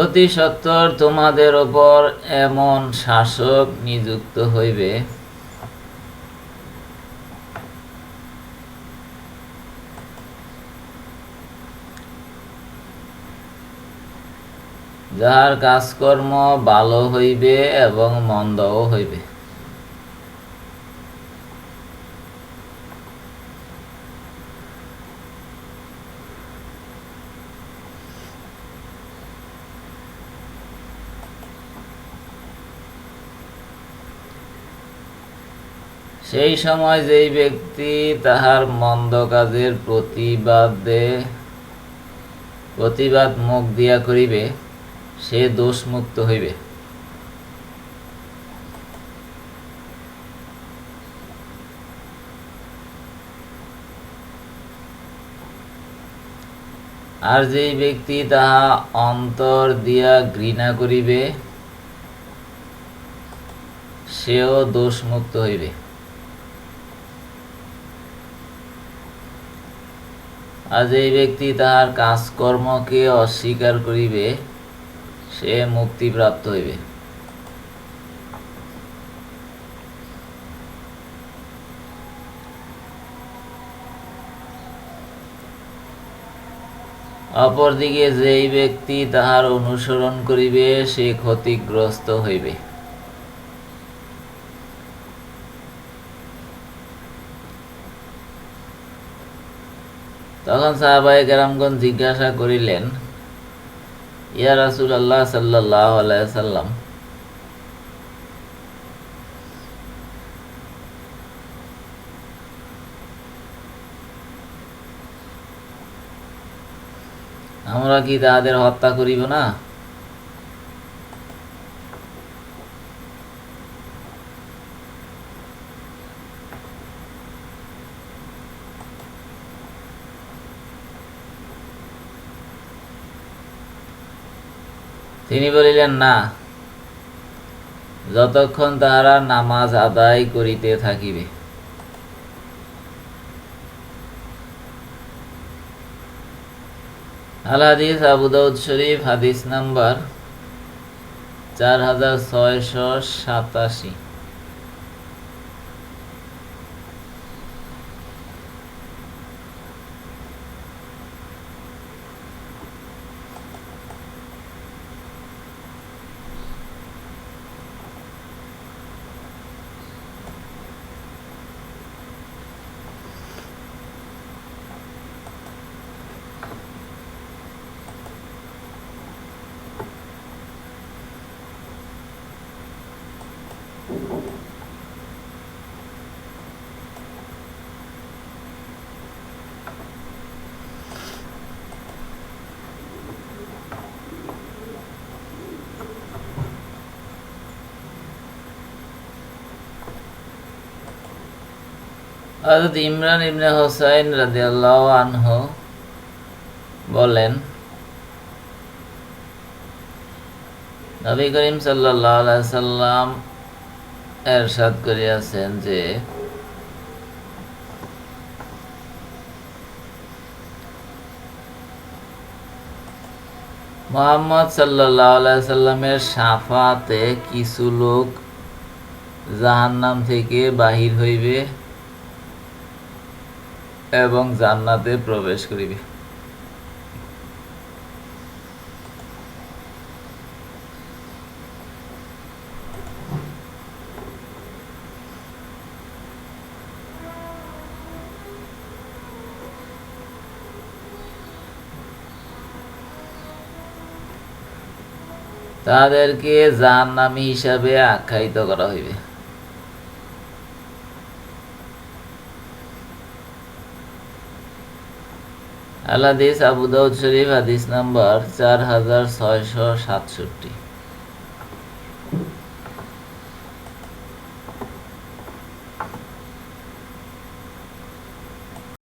অতি সত্তর তোমাদের ওপর এমন শাসক নিযুক্ত হইবে। যাহার কাজকর্ম ভালো হইবে এবং মন্দও হইবে। সেই সময় যেই ব্যক্তি তাহার মন্দ কাজের প্রতিবাদে প্রতিবাদ মুখ দিয়া করিবে, সে দোষমুক্ত হইবে। আর যেই ব্যক্তি তাহা অন্তর দিয়া ঘৃণা করিবে, সেও দোষমুক্ত হইবে। আর যেই ব্যক্তি তাহার কাজকর্মকে অস্বীকার করিবে, সে মুক্তিপ্রাপ্ত হইবে। অপরদিকে যেই ব্যক্তি তাহার অনুসরণ করিবে, সে ক্ষতিগ্রস্ত হইবে। তখন সাহাবাই কেরামগঞ্জ জিজ্ঞাসা করিলেন, ইয়া রাসুল আল্লাহ সাল্লাহ সাল্লাম আমরা কি তাদের হত্যা করিব না? তিনি বলিলেন, না, যতক্ষণ তাহারা নামাজ আদায় করিতে থাকিবে। আল হাদিস আবু দাউদ শরীফ, হাদিস নাম্বার চার হাজার ছয়শো সাতাশি। হযরত ইমরান ইবনে হোসাইন রাদিয়াল্লাহু আনহু বলেন, নবী করিম আলাইহি সাল্লাম এরশাদ করিয়াছেন যে, মোহাম্মদ আলাইহি সাল্লামের সাফাতে কিছু লোক জাহান্নাম থেকে বাহির হইবে। এবং জান্নাতে প্রবেশ করিবে। তাদেরকে জাহান্নামী হিসাবে আখ্যায়িত করা হইবে। আল হাদিস আবু দাউদ শরীফ হাদিস নাম্বার চার হাজার ছয়শো সাতষট্টি।